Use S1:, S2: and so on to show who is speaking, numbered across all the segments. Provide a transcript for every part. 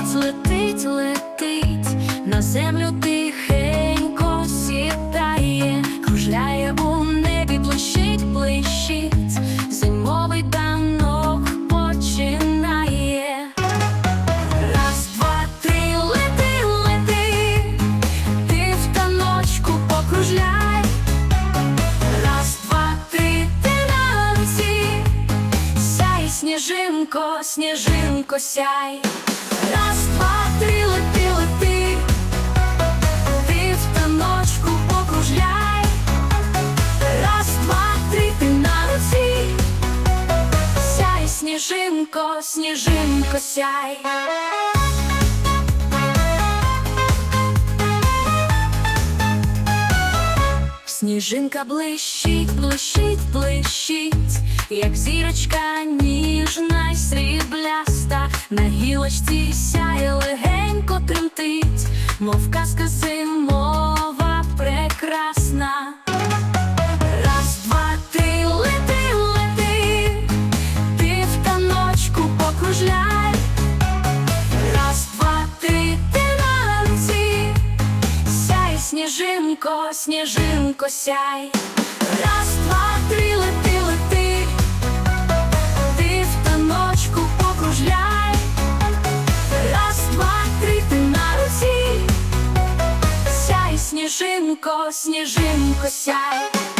S1: летить, летить, летить, на землю тихенько сідає, кружляє у небі, блищить, блищить, зимовий танок починає. Раз, два, три, лети, лети, ти в таночку покружляй. Раз, два, ти на сяй, сніжинко, сніжинко, сяй. Сніжинко, сніжинко, сяй. Сніжинка блищить, блищить, блищить, як зірочка ніжна й срібляста, на гілочці сяє сніжинко, сніжинко, сяй. Раз, два, три, лети, лети, ти в таночку покружляй. Раз, два, три, ти на руці, сяй, сніжинко, сніжинко, сяй.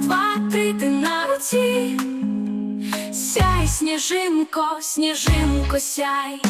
S1: Два, три, ти на руці, сяй, сніжинко, сніжинко, сяй.